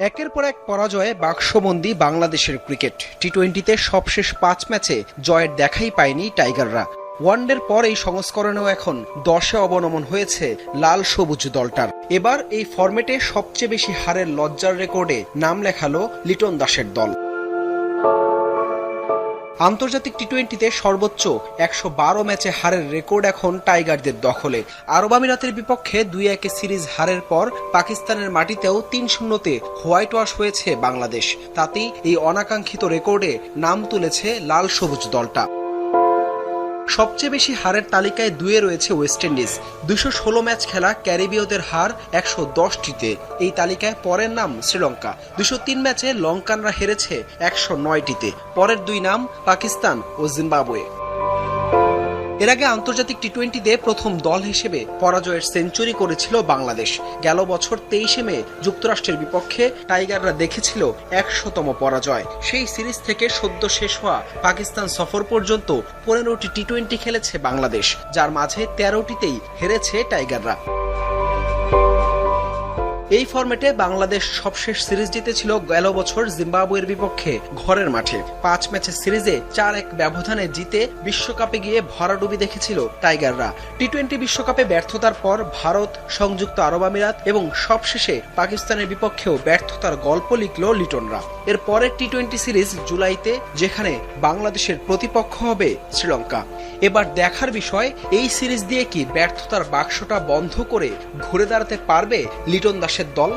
একের পর এক পরাজয়ে বাক্সবন্দি বাংলাদেশের ক্রিকেট। টি টোয়েন্টিতে সবশেষ পাঁচ ম্যাচে জয়ের দেখাই পায়নি টাইগাররা। ওয়ানডের পর এই সংস্করণেও এখন দশে অবনমন হয়েছে লাল সবুজ দলটার। এবার এই ফরম্যাটে সবচেয়ে বেশি হারের লজ্জার রেকর্ডে নাম লেখালো লিটন দাসের দল। আন্তর্জাতিক টি টোয়েন্টিতে সর্বোচ্চ একশো বারো ম্যাচে হারের রেকর্ড এখন টাইগারদের দখলে। আরব আমিরাতের বিপক্ষে দুই একে সিরিজ হারের পর পাকিস্তানের মাটিতেও তিন শূন্যতে হোয়াইট ওয়াশ হয়েছে বাংলাদেশ। তাতেই এই অনাকাঙ্ক্ষিত রেকর্ডে নাম তুলেছে লাল সবুজ দলটা। সবচেয়ে বেশি হারের তালিকায় দুয়ে রয়েছে ওয়েস্ট ইন্ডিজ। দুশো ষোলো ম্যাচ খেলা ক্যারিবীয়দের হার একশো দশটিতে। এই তালিকায় পরের নাম শ্রীলঙ্কা। দুশো তিন ম্যাচে লঙ্কানরা হেরেছে একশো নয়টিতে। পরের দুই নাম পাকিস্তান ও জিম্বাবুয়ে। এর আগে আন্তর্জাতিক টি টোয়েন্টিতে প্রথম দল হিসেবে পরাজয়ের সেঞ্চুরি করেছিল বাংলাদেশ। গেল বছর তেইশে মে যুক্তরাষ্ট্রের বিপক্ষে টাইগাররা দেখেছিল একশোতম পরাজয়। সেই সিরিজ থেকে সদ্য শেষ হওয়া পাকিস্তান সফর পর্যন্ত পনেরোটি টি টোয়েন্টি খেলেছে বাংলাদেশ, যার মাঝে তেরোটিতেই হেরেছে টাইগাররা। এই ফরম্যাটে বাংলাদেশ সবশেষ সিরিজ জিতেছিল গেল বছর জিম্বাবুয়ের বিপক্ষে ঘরের মাঠে। পাঁচ ম্যাচের সিরিজে চার এক ব্যবধানে জিতে বিশ্বকাপে গিয়ে ভরাডুবি দেখেছিল টাইগাররা। টি টোয়েন্টি বিশ্বকাপে ব্যর্থতার পর ভারত, সংযুক্ত আরব আমিরাত এবং সবশেষে পাকিস্তানের বিপক্ষেও ব্যর্থতার গল্প লিখল লিটনরা। এর পরের টি টোয়েন্টি সিরিজ জুলাইতে, যেখানে বাংলাদেশের প্রতিপক্ষ হবে শ্রীলঙ্কা। এবার দেখার বিষয়, এই সিরিজ দিয়ে কি ব্যর্থতার বাক্সটা বন্ধ করে ঘুরে দাঁড়াতে পারবে লিটন দাসের দল?